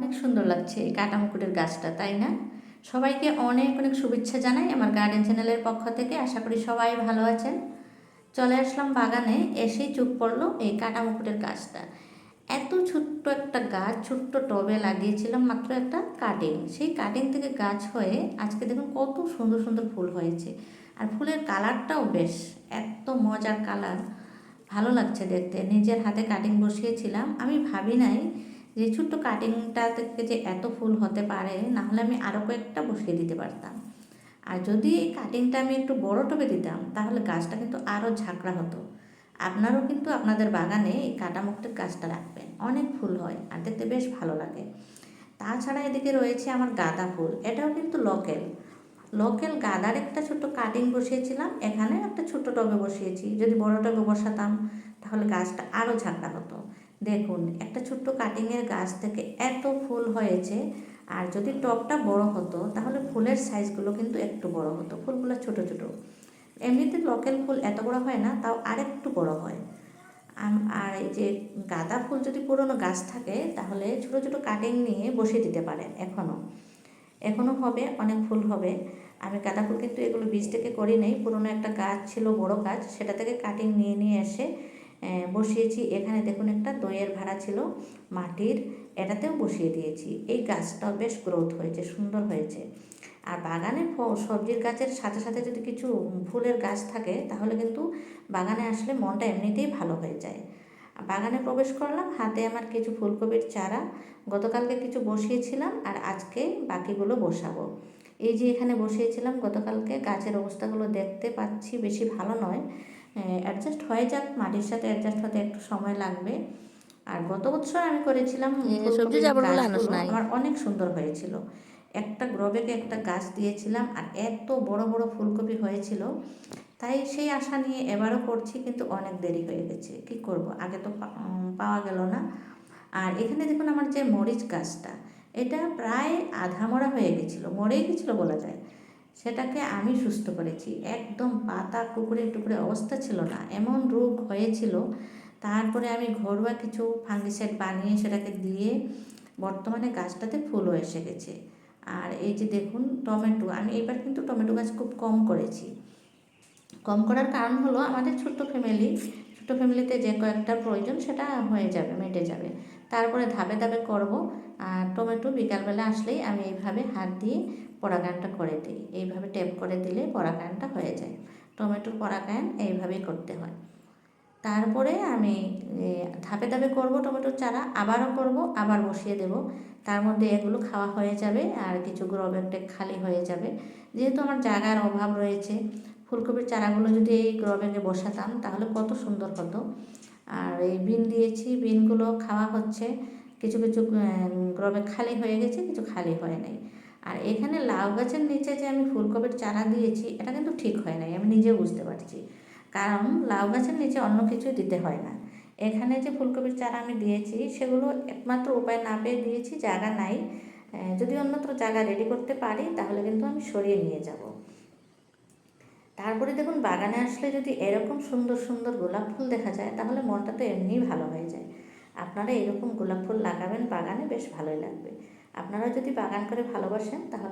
অনেক সুন্দর লাগছে এই কাটামুকুটের গাছটা, তাই না? সবাইকে অনেক অনেক শুভেচ্ছা জানাই আমার গার্ডেন চ্যানেলের পক্ষ থেকে, আশা করি সবাই ভালো আছেন। চলে আসলাম বাগানে, এসেই চুপ পড়ল এই কাটামুকুটের গাছটা। এত ছোট্ট একটা গাছ, ছোট্ট টবে লাগিয়েছিলাম মাত্র একটা কাটিং সেই কাটিং থেকে গাছ হয়ে আজকে দেখুন কত সুন্দর সুন্দর ফুল হয়েছে। আর ফুলের কালারটাও বেশ, এত মজার কালার। ভালো লাগছে দেখতে, নিজের হাতে কাটিং বসিয়েছিলাম। আমি ভাবি নাই যে ছোট্ট কাটিংটা থেকে যে এত ফুল হতে পারে না হলে আমি আরও কয়েকটা বসিয়ে দিতে পারতাম। আর যদি এই কাটিংটা আমি একটু বড় টবে দিতাম, তাহলে গাছটা কিন্তু আরও ঝাঁকড়া হতো। আপনারও কিন্তু আপনাদের বাগানে এই কাটামুকটের গাছটা রাখবেন। অনেক ফুল হয় আর দেখতে বেশ ভালো লাগে। তাছাড়া এদিকে রয়েছে আমার গাঁদা ফুল। এটাও কিন্তু লোকেল লোকেল গাঁদার একটা ছোট্ট কাটিং বসিয়েছিলাম। এখানে একটা ছোট্ট টবে বসিয়েছি। যদি বড় টবে বসাতাম, তাহলে গাছটা আরও ঝাঁকড়া হতো। দেখুন, একটা ছোট্ট কাটিংয়ের গাছ থেকে এত ফুল হয়েছে, আর যদি টবটা বড় হতো, তাহলে ফুলের সাইজগুলো কিন্তু একটু বড় হতো, ফুলগুলো ছোট ছোট। এমনিতে লোকেল ফুল এত বড় হয় না, তাও আরেকটু বড় হয়। আর এই যে গাঁদা ফুল যদি পুরনো গাছ থাকে, তাহলে ছোট ছোট কাটিং নিয়ে বসিয়ে দিতে পারেন এখনও এখনও হবে, অনেক ফুল হবে। আমি গাঁদা ফুল কিন্তু এগুলো বীজ থেকে করি নাই, পুরনো একটা গাছ ছিল, বড় গাছ, সেটা থেকে কাটিং নিয়ে নিয়ে এসে বসিয়েছি। এখানে দেখুন একটা দইয়ের ভাড়া ছিল মাটির, এটাতেও বসিয়ে দিয়েছি। এই গাছটাও বেশ গ্রোথ হয়েছে, সুন্দর হয়েছে। আর বাগানে সবজির গাছের সাথে সাথে যদি কিছু ফুলের গাছ থাকে, তাহলে কিন্তু বাগানে আসলে মনটা এমনিতেই ভালো হয়ে যায়। বাগানে প্রবেশ করলাম, হাতে আমার কিছু ফুলকপির চারা। গতকালকে কিছু বসিয়েছিলাম আর আজকে বাকিগুলো বসাবো। এই যে এখানে বসিয়েছিলাম, গতকালকে গাছের অবস্থাগুলো দেখতে পাচ্ছি, বেশি ভালো নয়। অ্যাডজাস্ট হয়ে যাক মাটির সাথে অ্যাডজাস্ট হতে একটু সময় লাগবে। আর গত বছর আমি করেছিলাম সবজি। আমার অনেক সুন্দর হয়েছিল। একটা গ্রবেকে একটা গাছ দিয়েছিলাম আর এত বড় বড় ফুলকপি হয়েছিল। তাই সেই আশা নিয়ে এবারও করছি কিন্তু অনেক দেরি হয়ে গেছে। কি করব? আগে তো পাওয়া গেল না। আর এখানে দেখুন আমার যে মরিচ গাছটা এটা প্রায় আধা মরা হয়ে গেছিল। মরেই গেছিল বলা যায়। সেটাকে আমি সুস্থ করেছি। একদম পাতা টুকরে টুকরে অবস্থা ছিল না। এমন রোগ হয়েছিল, তারপরে আমি ঘরোয়া কিছু ফাঙ্গিসাইড বানিয়ে সেটাকে দিয়ে বর্তমানে গাছটাতে ফুলও এসে গেছে। আর এই যে দেখুন, টমেটো, আমি এবার কিন্তু টমেটো গাছ খুব কম করেছি। কম করার কারণ হলো আমাদের ছোট্ট ফ্যামিলি ছোট্ট ফ্যামিলিতে যে কয়েকটা প্রয়োজন সেটা হয়ে যাবে, মেটে যাবে। তারপরে ধাপে ধাপে করব। আর টমেটো বিকালবেলা আসলেই আমি এইভাবে হাত দিয়ে পরাগায়নটা করে দিই। এইভাবে টেপ করে দিলে পরাগায়নটা হয়ে যায়। টমেটোর পরাগায়ন এইভাবেই করতে হয়। তারপরে আমি ধাপে ধাপে করব টমেটোর চারা, আবারও করব, আবার বসিয়ে দেব। তার মধ্যে এগুলো খাওয়া হয়ে যাবে আর কিছু গ্রো ব্যাগটা খালি হয়ে যাবে। যেহেতু আমার জায়গার অভাব রয়েছে, ফুলকপির চারাগুলো যদি এই গ্রো ব্যাগে বসাতাম তাহলে কত সুন্দর হতো। আর এই বিন দিয়েছি, বিনগুলো খাওয়া হচ্ছে। কিছু কিছু গ্রো ব্যাগ খালি হয়ে গেছে, কিছু খালি হয় নাই। আর এখানে লাউ গাছের নিচে যে আমি ফুলকপির চারা দিয়েছি, এটা কিন্তু ঠিক হয় নাই, আমি নিজেও বুঝতে পারছি। কারণ লাউ গাছের নিচে অন্য কিছু দিতে হয় না। এখানে যে ফুলকপির চারা আমি দিয়েছি, সেগুলো একমাত্র উপায় না পেয়ে দিয়েছি, জায়গা নাই। যদি অন্যত্র জায়গা রেডি করতে পারি, তাহলে কিন্তু আমি সরিয়ে নিয়ে যাব। তারপরে দেখুন বাগানে আসলে যদি এরকম সুন্দর সুন্দর গোলাপ ফুল দেখা যায়, তাহলে মনটা তো এমনিই ভালো হয়ে যায়। আপনারা এরকম গোলাপ ফুল লাগাবেন বাগানে, বেশ ভালোই লাগবে। আপনারা যদি বাগান করে ভালোবাসেন, তাহলে